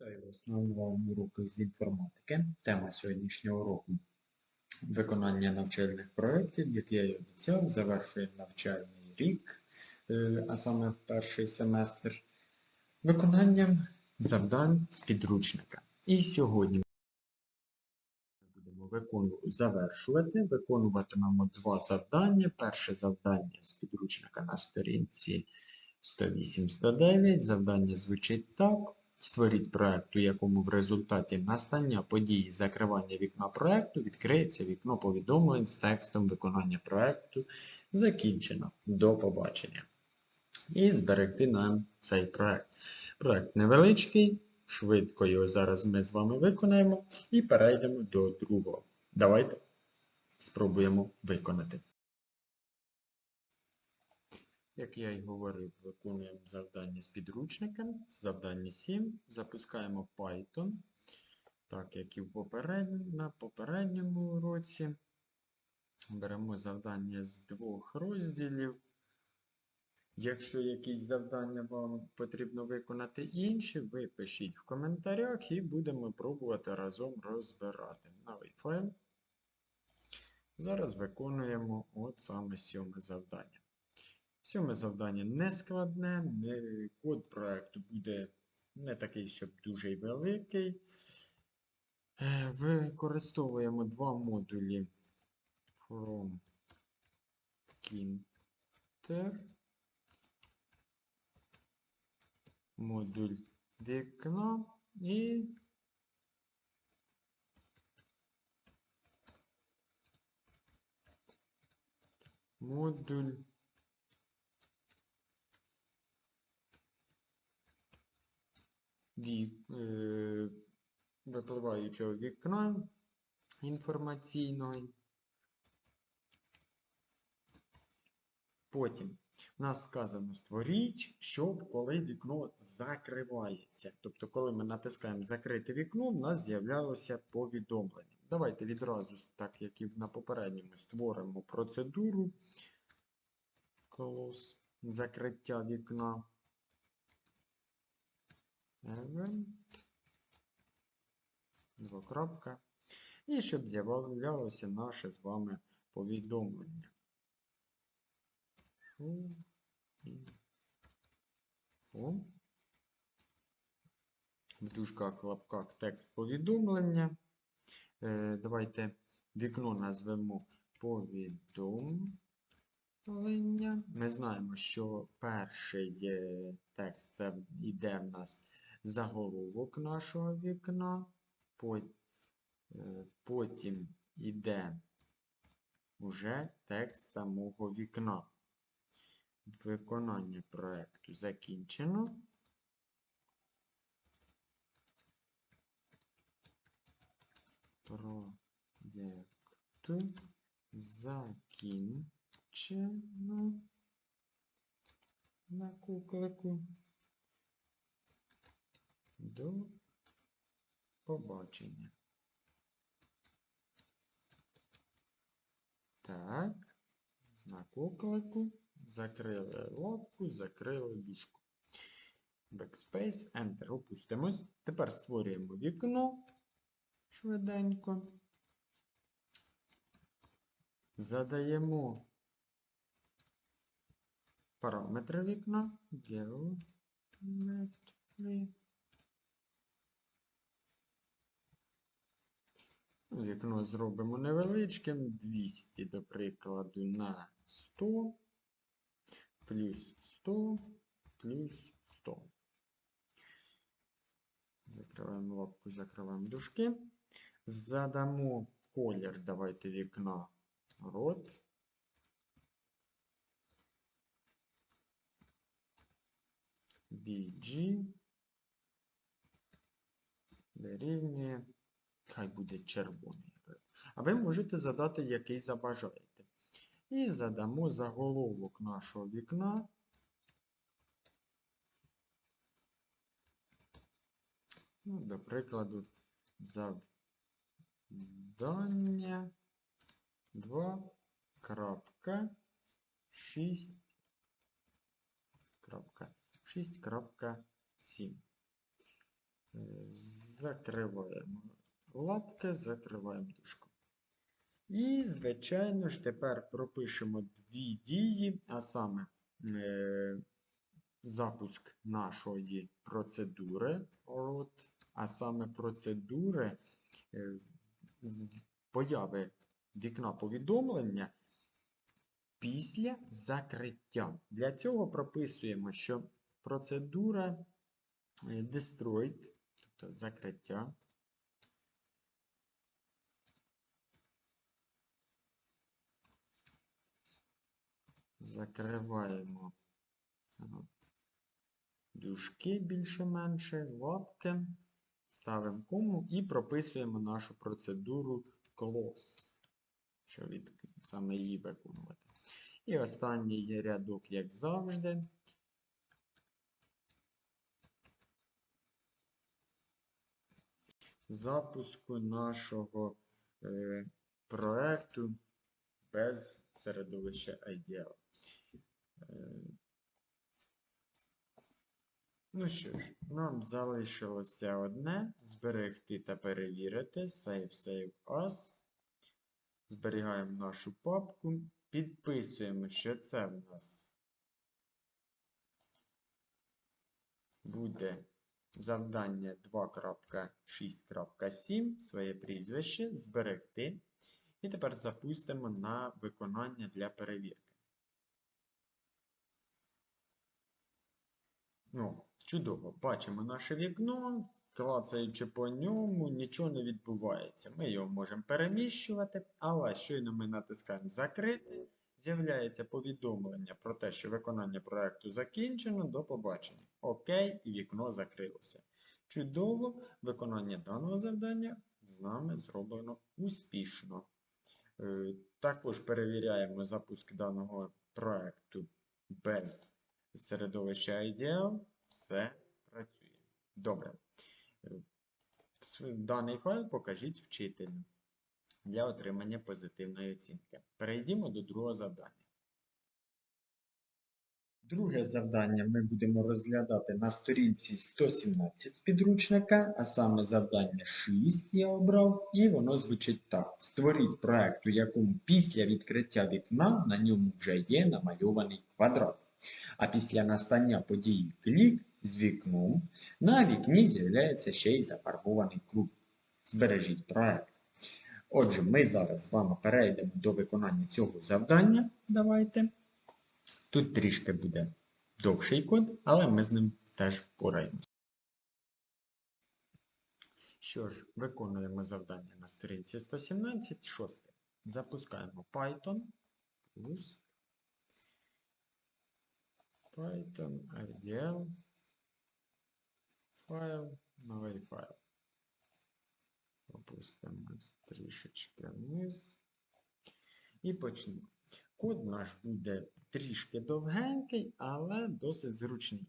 Вітаю вас на новому уроку з інформатики. Тема сьогоднішнього уроку виконання навчальних проєктів, як я і обіцяв, завершуємо навчальний рік, е, а саме перший семестр, виконанням завдань з підручника. І сьогодні ми будемо завершувати. Виконуватимемо два завдання. Перше завдання з підручника на сторінці 108-109. Завдання звучить так. Створіть проект, у якому в результаті настання події закривання вікна проекту відкриється вікно повідомлень з текстом виконання проекту закінчено. До побачення. І зберегти нам цей проект. Проект невеличкий, швидко його зараз ми з вами виконаємо і перейдемо до другого. Давайте спробуємо виконати. Як я й говорив, виконуємо завдання з підручником. Завдання 7. Запускаємо Python. Так, як і на попередньому уроці. Беремо завдання з двох розділів. Якщо якісь завдання вам потрібно виконати інші, ви пишіть в коментарях і будемо пробувати разом розбирати. Новий файл. Зараз виконуємо от саме сьоме завдання. Сьоме завдання не складне, не, код проекту буде не такий, щоб дуже великий. Е, Використовуємо два модулі from Kinter. Модуль вікна і модуль вік, е, випливаючого вікна інформаційного. Потім у нас сказано створіть, щоб коли вікно закривається. Тобто, коли ми натискаємо закрити вікно, у нас з'являлося повідомлення. Давайте відразу, так як і на попередньому, створимо процедуру close, закриття вікна. Event. Двокрапка. І щоб з'являлося наше з вами повідомлення. Фу. В дужках, в лапках текст повідомлення. Е, давайте вікно назвемо повідомлення. Ми знаємо, що перший е, текст це йде в нас заголовок нашого вікна. Е, Потім йде уже текст самого вікна. Виконання проекту закінчено. Проєкту закінчено на куклику. До побачення. Так, знак оклику. Закрили лапку, закрили дужку. Backspace, Enter. Опустимось. Тепер створюємо вікно швиденько. Задаємо параметри вікна. Geometry. Вікно зробимо невеличким. 200, до прикладу, на 100, плюс 100, плюс 100. Закриваємо лапку, закриваємо дужки. Задамо колір, давайте вікна рот. BG дорівнює, хай буде червоний. А ви можете задати, який забажаєте. І задамо заголовок нашого вікна. Ну, до прикладу, завдання 2.6.6.7. Е, Закриваємо лапки, закриваємо дужку. І, звичайно ж, тепер пропишемо дві дії, а саме е, запуск нашої процедури, от, а саме процедури е, появи вікна повідомлення після закриття. Для цього прописуємо, що процедура е, destroyed, тобто закриття. Закриваємо дужки більше-менше, лапки, ставимо кому і прописуємо нашу процедуру close, що від саме її виконувати. І останній є рядок, як завжди. Запуску нашого е, проекту без середовища IDL. Е, Ну що ж, нам залишилося одне зберегти та перевірити. Save, save as. Зберігаємо нашу папку. Підписуємо, що це в нас буде завдання 2.6.7, своє прізвище, зберегти. І тепер запустимо на виконання для перевірки. Ну, чудово, бачимо наше вікно, клацаючи по ньому, нічого не відбувається. Ми його можемо переміщувати, але щойно ми натискаємо Закрити, з'являється повідомлення про те, що виконання проєкту закінчено. До побачення. Окей, і вікно закрилося. Чудово, виконання даного завдання з нами зроблено успішно. Е, Також перевіряємо запуск даного проєкту без середовища IDL. Все працює. Добре. Е, Даний файл покажіть вчителю для отримання позитивної оцінки. Перейдімо до другого завдання. Друге завдання ми будемо розглядати на сторінці 117 з підручника, а саме завдання 6 я обрав, і воно звучить так. Створіть проект, у якому після відкриття вікна на ньому вже є намальований квадрат. А після настання події клік з вікном на вікні з'являється ще й зафарбований круг. Збережіть проект. Отже, ми зараз з вами перейдемо до виконання цього завдання. Давайте. Тут трішки буде довший код, але ми з ним теж впораємося. Що ж, виконуємо завдання на сторінці 117, шосте. Запускаємо Python плюс Python RDL файл, новий файл. Опустимо трішечки вниз. І почнемо. Код наш буде трішки довгенький, але досить зручний.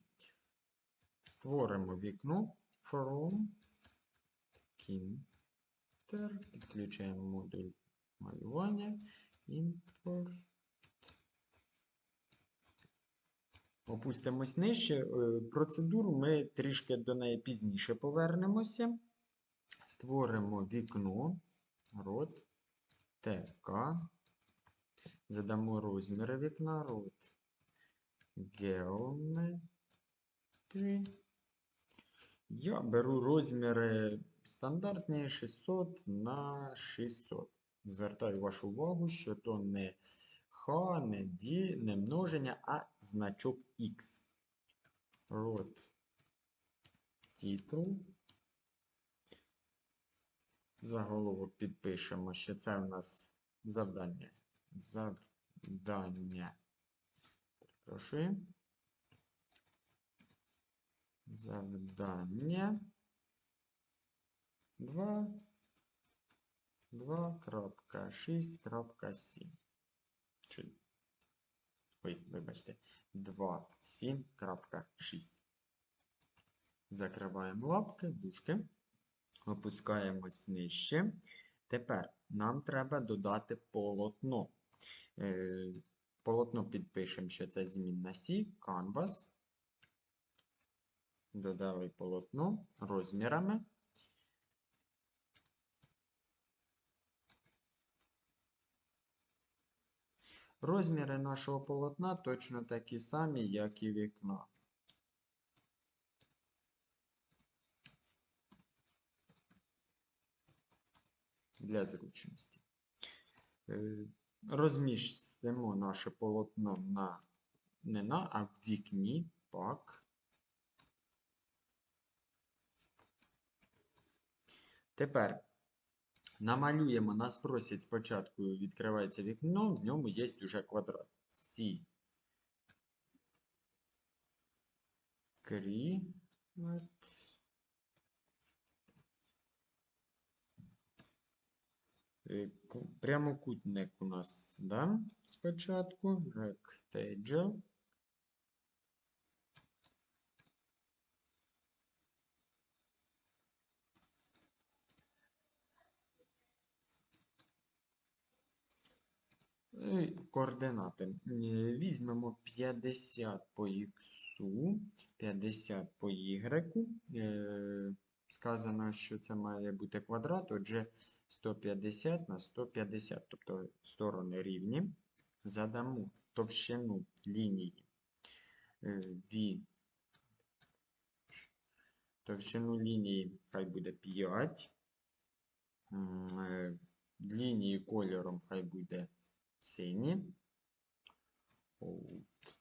Створимо вікно from Kinter. Підключаємо модуль малювання. Import. Опустимось нижче. Е, Процедуру ми трішки до неї пізніше повернемося. Створимо вікно рот ТК. Задамо розміри вікна рот Geometry. Я беру розміри стандартні 600 на 600. Звертаю вашу увагу, що то не Х, не Ді, не множення, а значок X. Рот титул. Заголовок підпишемо, що це у нас завдання. Завдання. Прошу. Завдання. 2. 2.6.7. Ой, вибачте. 2.7.6. Закриваємо лапки, дужки. Опускаємось нижче. Тепер нам треба додати полотно. Е, Полотно підпишемо, що це змінна Сі, Canvas. Додали полотно розмірами. Розміри нашого полотна точно такі самі, як і вікна. Для зручності. Е, Розмістимо наше полотно на не на, а в вікні. Так. Тепер намалюємо, нас просять спочатку відкривається вікно, в ньому є вже квадрат. Сі. Крі. Е, ку- Прямокутник у нас, да, спочатку. Rectangle. Координати. Е, Візьмемо 50 по х, 50 по y. Е, Сказано, що це має бути квадрат, отже 150 на 150, тобто сторони рівні. Задамо товщину лінії е, від товщину лінії хай буде 5. М, е, Лінії кольором хай буде сині. От.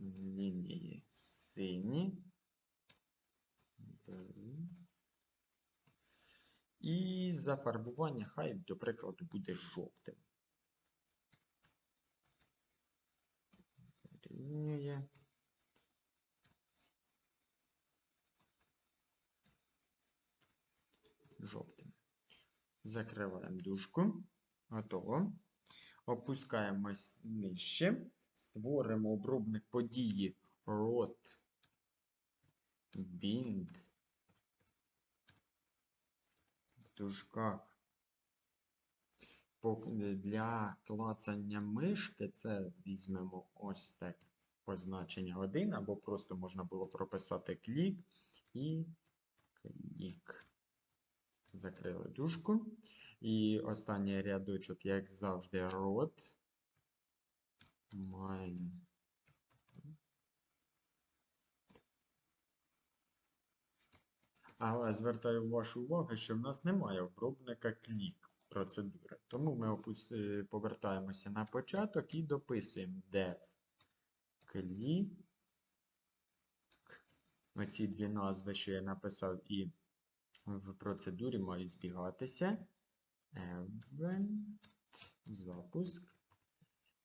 Лінії сині. І зафарбування хай, до прикладу, буде жовтим. Рівнює. Жовтим. Закриваємо дужку. Готово. Опускаємось нижче. Створимо обробник події rot bind в дужках. Для клацання мишки це візьмемо ось так позначення 1, або просто можна було прописати клік і клік. Закрили дужку. І останній рядочок, як завжди, рот. Mine. Але звертаю вашу увагу, що в нас немає обробника клік процедури. Тому ми е, повертаємося на початок і дописуємо def click. Оці дві назви, що я написав, і в процедурі мають збігатися. Event, запуск.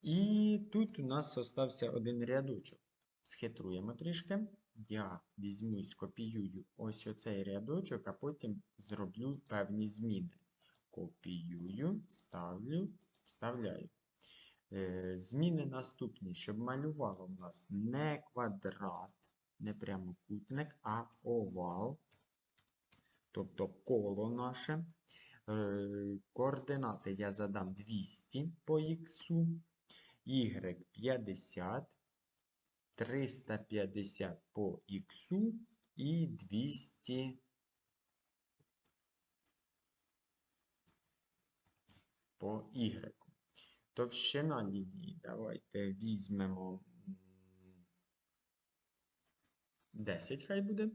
І тут у нас остався один рядочок. Схитруємо трішки. Я візьму і скопіюю ось оцей рядочок, а потім зроблю певні зміни. Копіюю, ставлю, вставляю. Е, Зміни наступні, щоб малювало в нас не квадрат, не прямокутник, а овал. Тобто коло наше. Е, Координати я задам 200 по х, y 50, 350 по х і 200 по y. Товщина лінії. Давайте візьмемо м, 10 хай буде.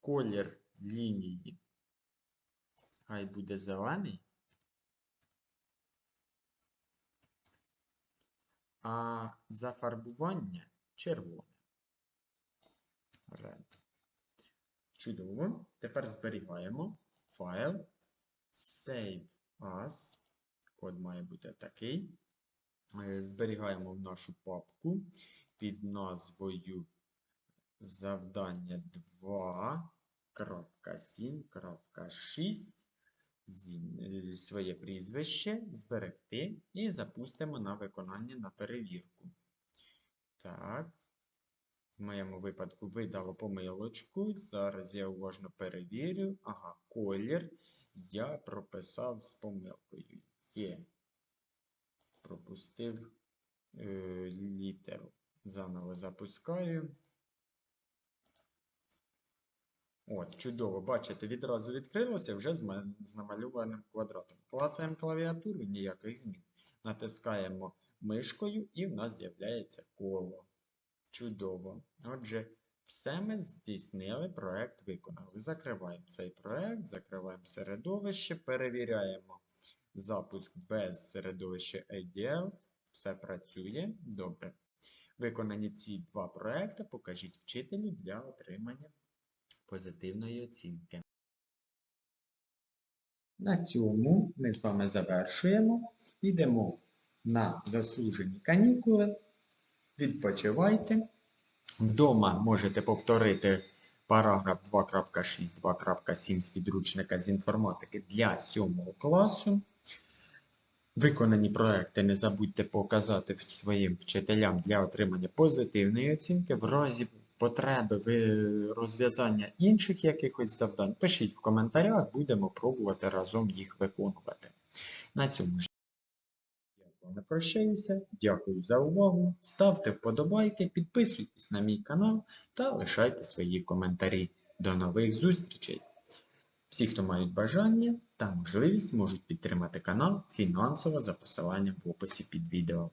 Колір лінії хай буде зелений. А зафарбування червоне. Red. Чудово. Тепер зберігаємо файл. Save as. Код має бути такий. Е, Зберігаємо в нашу папку під назвою завдання 2.7.6 зі- е, своє прізвище зберегти і запустимо на виконання на перевірку. Так. В моєму випадку видало помилочку. Зараз я уважно перевірю. Ага, колір я прописав з помилкою. Є. Пропустив е, літеру. Заново запускаю. От, чудово, бачите, відразу відкрилося вже з намальованим квадратом. Клацаємо клавіатуру, ніяких змін. Натискаємо мишкою і в нас з'являється коло. Чудово. Отже, все ми здійснили, проект виконали. Закриваємо цей проект, закриваємо середовище, перевіряємо запуск без середовища ADL. Все працює. Добре. Виконані ці два проекти покажіть вчителю для отримання позитивної оцінки. На цьому ми з вами завершуємо. Йдемо на заслужені канікули. Відпочивайте. Вдома можете повторити параграф 2.6, 2.7 з підручника з інформатики для 7 класу. Виконані проекти не забудьте показати своїм вчителям для отримання позитивної оцінки. В разі потреби розв'язання інших якихось завдань, пишіть в коментарях, будемо пробувати разом їх виконувати. На цьому ж я з вами прощаюся. Дякую за увагу. Ставте вподобайки, підписуйтесь на мій канал та лишайте свої коментарі. До нових зустрічей! Всі, хто мають бажання та можливість, можуть підтримати канал фінансово за посиланням в описі під відео.